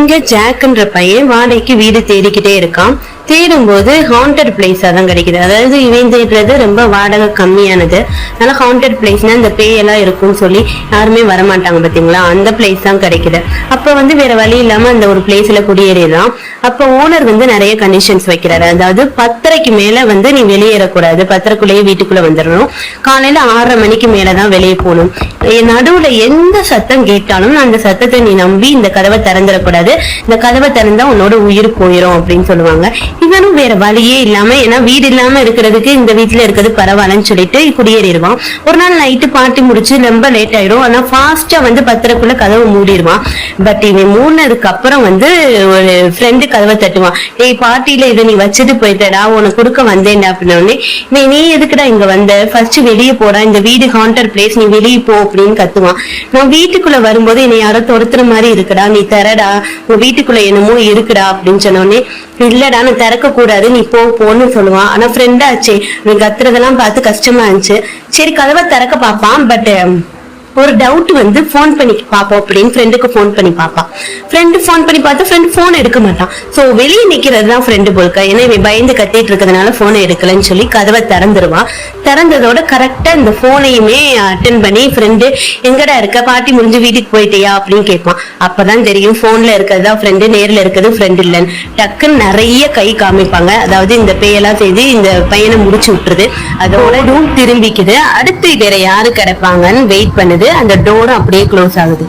இங்க ஜாக்ன்ற பையன் வாடகைக்கு வீடு தேடிக்கிட்டே இருக்கான். தேடும்போது ஹாண்டட் பிளேஸாக தான் கிடைக்குது. அதாவது இவன் ரொம்ப வாடகை கம்மியானது. அதனால ஹாண்டட் பிளேஸ்னால் இந்த பேயெல்லாம் இருக்கும்னு சொல்லி யாருமே வரமாட்டாங்க பார்த்தீங்களா அந்த பிளேஸ் தான் கிடைக்குது. அப்போ வந்து வேற வழி இல்லாம அந்த ஒரு பிளேஸில் குடியேறிடலாம். அப்போ ஓனர் வந்து நிறைய கண்டிஷன்ஸ் வைக்கிறாரு. அதாவது பத்தரைக்கு மேலே வந்து நீ வெளியேறக்கூடாது. பத்தரைக்குள்ளேயே வீட்டுக்குள்ள வந்துடணும். காலையில் ஆறரை மணிக்கு மேலதான் வெளியே போகணும். என் நடுவுல எந்த சத்தம் கேட்டாலும் அந்த சத்தத்தை நீ நம்பி இந்த கதவை திறந்துடக்கூடாது. இந்த கதவை திறந்தா உன்னோட உயிர் போயிடும் அப்படின்னு சொல்லுவாங்க. இவனும் வேற வழியே இல்லாம ஏன்னா வீடு இல்லாம இருக்கிறதுக்கு இந்த வீட்டுல இருக்கிறது பரவாயில்லன்னு சொல்லிட்டு குடியேறிடுவான். ஒரு நாள் நைட்டு பார்ட்டி முடிச்சு ரொம்ப லேட் ஆயிடும். ஆனா ஃபாஸ்டா வந்து பத்தரைக்குள்ள கதவை மூடிடுவான். பட் இவன் மூடினதுக்கு அப்புறம் வந்து ஒரு ஃப்ரெண்டு கதவை தட்டுவான். ஏய் பார்ட்டியில இதை நீ வச்சுட்டு போயிட்டடா உனக்கு கொடுக்க வந்தேன்டா அப்படின்ன உடனே இவன் நீ எதுக்குடா இங்க வந்த? ஃபர்ஸ்ட் வெளியே போடா இந்த வீடு ஹாண்டர் பிளேஸ் நீ வெளியே போ அப்படின்னு கத்துவான். நான் வீட்டுக்குள்ள வரும்போது என்னை யாரோ துரத்துற மாதிரி இருக்குடா நீ தரடா உன் வீட்டுக்குள்ள என்னமோ இருக்குடா அப்படின்னு சொன்ன உடனே இல்லடா நான் திறக்க கூடாது நீ போ போன்னு சொல்லுவான். ஆனா ஃப்ரெண்டாச்சே நீ கத்துறதெல்லாம் பார்த்து கஷ்டமா இருந்துச்சு. சரி கதவை திறக்க பார்ப்பான் பட் ஒரு டவுட் வந்து ஃபோன் பண்ணி பாப்போம் அப்படின்னு ஃப்ரெண்டுக்கு ஃபோன் பண்ணி பாப்பா. ஃப்ரெண்டு ஃபோன் பண்ணி பார்த்தா ஃப்ரெண்ட் ஃபோன் எடுக்க மாட்டான் ஸோ வெளியே நிக்கிறது தான் ஃப்ரெண்டு போல்க்க ஏன்னா இவன் பயந்து கத்திட்டு இருக்கிறதுனால ஃபோனை எடுக்கலன்னு சொல்லி கதவை திறந்துருவான் திறந்ததோட கரெக்டா இந்த ஃபோனையுமே அட்டன் பண்ணி ஃப்ரெண்டு எங்கடா இருக்க? பாட்டி முடிஞ்சு வீட்டுக்கு போயிட்டியா? அப்படின்னு கேட்பான். அப்பதான் தெரியும் ஃபோன்ல இருக்கிறது தான் ஃப்ரெண்டு நேர்ல இருக்கிறது ஃப்ரெண்டு இல்லைன்னு. டக்குன்னு நிறைய கை காமிப்பாங்க. அதாவது இந்த பேயெல்லாம் செய்து இந்த பையனை முடிச்சு விட்டுருது. அதோட ரூம் திரும்பிக்குது. அடுத்து வேற யாரு கிடைப்பாங்கன்னு வெயிட் பண்ணுது. அந்த டோர் அப்படியே க்ளோஸ் ஆகுது.